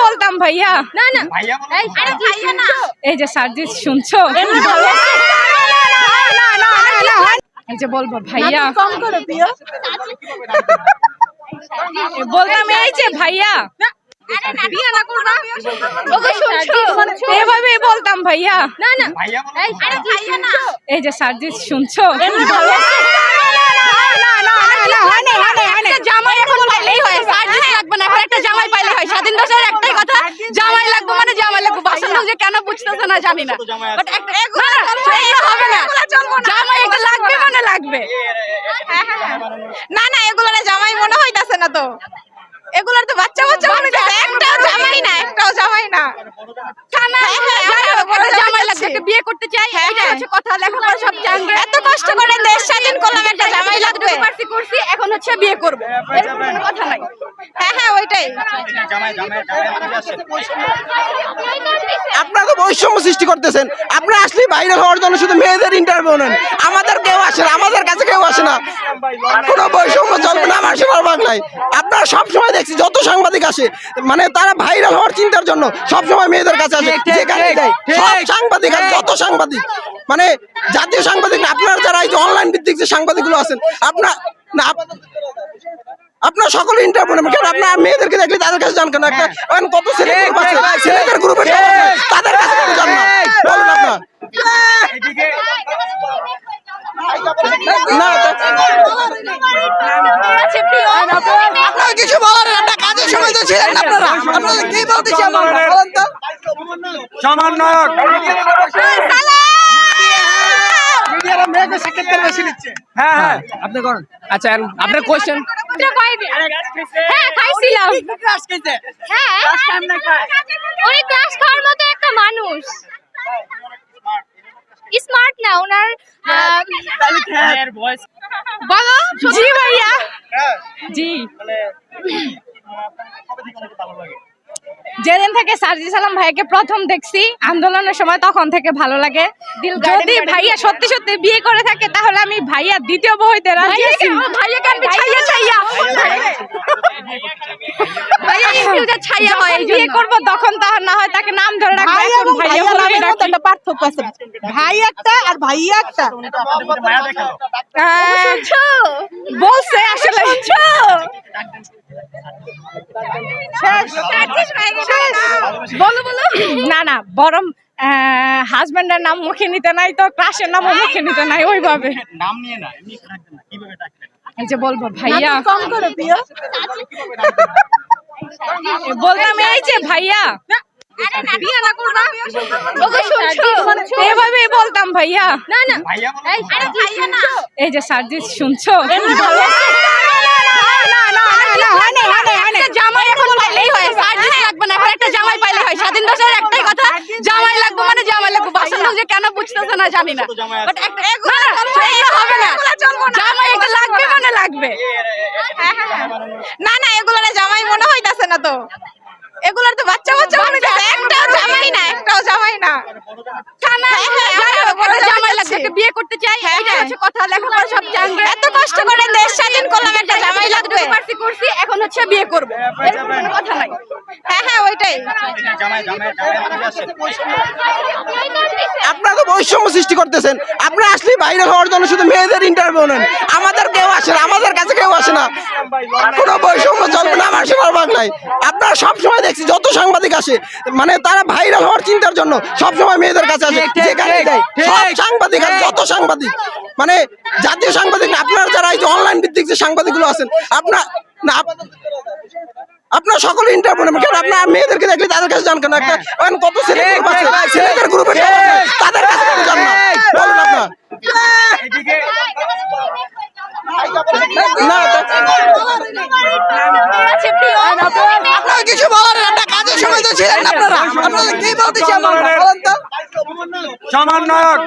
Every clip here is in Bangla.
বলতাম ভাইয়া না না এই যে সার্জিস শুনছো এই যে বলব ভাইয়া কম করো প্রিয় বলতাম এই যে ভাইয়া এভাবে বলতাম ভাইয়া না না এই যে সার্জিস শুনছো জামাই এখন পাইলেই হয় সার্ভিস লাগবে না এখন একটা জামাই পাইলে হয় স্বাধীন দেশের একটাই কথা জামাই লাগবে মানে জামাই লাগবে বাসন যে কেন বুঝতেছে না জানি না বাট একটা না, না, হবে না জামাই একটা লাগবে মানে লাগবে না না এগুলো জামাই মনে হইতাছে না তো এগুলোর তো বাচ্চা বাচ্চা মনে হইতাছে একটাও জামাই না একটাও জামাই না জামাই লাগবে একটা বিয়ে করতে চাই এটা হচ্ছে কথা লেখাপড়া সব জানবে এত কষ্ট করে দেশ স্বাধীন করলাম একটা জামাই লাগবে পারছি করছি এখন হচ্ছে বিয়ে করবে কথা নাই হ্যাঁ হ্যাঁ ওইটাই জামাই জামাই জামাই আসে আপনারা তো বৈষম্য সৃষ্টি করতেছেন আপনারা আসলে বাইরে হওয়ার জন্য শুধু মেয়েদের ইন্টারভিউ নেন আমাদের কেউ আসে না আমাদের কাছে কেউ আসে না কোনো বৈষম্য চলবে না আমার সেবার বাংলায় আপনারা সবসময় দেখছি যত সাংবাদিক আসে মানে তারা ভাইরাল হওয়ার চিন্তার জন্য সবসময় মেয়েদের কাছে আসে। যেখানে যায় সব সাংবাদিক আর যত সাংবাদিক মানে জাতীয় সাংবাদিক না আপনারা যারা এই যে অনলাইন ভিত্তিক যে সাংবাদিকগুলো আছেন আপনার না আপনার সকলে ইন্টারভিউ নেবেন। কারণ আপনার মেয়েদেরকে দেখলে তাদের কাছে জান কেন? একটা এখন কত ছেলে গ্রুপ আছে ছেলেদের গ্রুপে তাদের কাছে কেন জান না। বলুন আপনার। এদিকে। আপনার কিছু বলার আপনার কাজের সময় তো ছিলেন আপনারা। আপনারা কি বলতে চান? বলেন তো সমন্বয়ক নিচ্ছে হ্যাঁ হ্যাঁ। আপনি করুন। আচ্ছা আপনার কোয়েশ্চেন হ্যাঁ খাইছিলাম। হ্যাঁ। উনি ক্লাস খাওয়ার মতো একটা মানুষ। স্মার্ট না ওনার আহ, বলো জি ভাইয়া। জি। যেদিন থেকে সার্জিস আলম ভাইয়াকে প্রথম দেখছি আন্দোলনের সময় তখন থেকে ভালো লাগে। যদি ভাইয়া সত্যি সত্যি বিয়ে করে থাকে তাহলে আমি ভাইয়া দ্বিতীয় বউ হইতে রাজি আছি। ভাইয়াকে আমি ছাইয়া ছাইয়া? ভাইয়া ইনফিউজার ছাইয়া হয় বিয়ে। করব তখন না হয় তাকে নাম ধরে রাখব ভাই এখন ভাইয়া। একটা পার্থক্য আছে। ভাই একটা আর ভাইয়া একটা। আহ, বলছে আসলে। বলো বলো না না বরং হাজবেন্ডের নাম মুখে নিতে নাই তো ক্রাশের নামও মুখে নিতে নাই ওইভাবে নাম নিয়ে না এমনি কীভাবে এই যে বলব ভাইয়া কম করো প্রিয় বলতাম এই যে ভাইয়া না না শুনছো এভাবে বলতাম ভাইয়া না না ভাইয়া বলো এই আরে ভাইয়া না এই যে সার্জিস শুনছো একটা জামাই এখন পাইলেই হয় সার্ভিস লাগবে না এখন একটা জামাই পাইলে হয়। স্বাধীন দেশের একটাই কথা জামাই লাগবো মানে জামাই লাগবো। বাসন যে কেন বুঝতেছে না জানি না। বাট একটা না, হবে জামাই একটা লাগবে মানে লাগবে। না না এগুলো জামাই মনে হইতাছে না তো। এগুলোর তো বাচ্চা বাচ্চা মনে হইতাছে। একটাও জামাই না একটাও জামাই না। জামাই লাগবে বিয়ে করতে চাই এটা হচ্ছে কথা লেখাপড়া সব জানবে এত কষ্ট করে দেশ স্বাধীন করলাম একটা জামাই লাগবে পারছি করছি এখন হচ্ছে বিয়ে করবে কোনো কথা নাই হ্যাঁ হ্যাঁ ওইটাই জামাই জামাই জামাই আসে আপনারা তো বৈষম্য সৃষ্টি করতেছেন আপনারা আসলে বাইরে হওয়ার জন্য শুধু মেয়েদের ইন্টারভিউ নেন আমাদের কেউ আসে না আমাদের কাছে কেউ আসে না কোনো বৈষম্য চলবে না আমার সেবার বাংলায় আপনারা সবসময় দেখছি যত সাংবাদিক আসে মানে তারা ভাইরাল হওয়ার চিন্তার জন্য সবসময় মেয়েদের কাছে আসে যেখানে যায় সব সাংবাদিক আর যত সাংবাদিক মানে জাতীয় সাংবাদিক না আপনারা যারা এই যে অনলাইন ভিত্তিক যে সাংবাদিকগুলো আছেন আপনার না আপনার সকলে ইন্টারভিউ নেবেন কারণ আপনার মেয়েদেরকে দেখলে তাদের কাছে জান কেন একটা এখন কত ছেলে ছেলেদের গ্রুপে তাদের কাছে কেন জান না বলুন আপনার এদিকে না আপনার কিছু বলার আপনার কাজের সময় তো ছিলেন আপনারা আপনারা কি বলতে চান বলেন তো সমন্বয়ক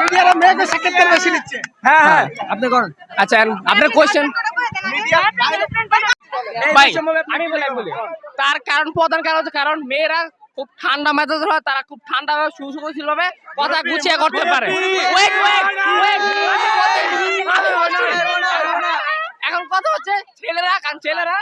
মিডিয়ারা মেয়েকে সাক্ষাৎকার বেশি নিচ্ছে হ্যাঁ হ্যাঁ আপনি করুন আচ্ছা আপনার কোয়েশ্চেন ভাই আমি বলি তার কারণ প্রধান কারণ হচ্ছে কারণ মেয়েরা খুব ঠান্ডা মেজাজ হয় তারা খুব ঠান্ডা ভাবে কথা গুছিয়ে করতে পারে. কথা হচ্ছে। ছেলেরা কান ছেলেরা।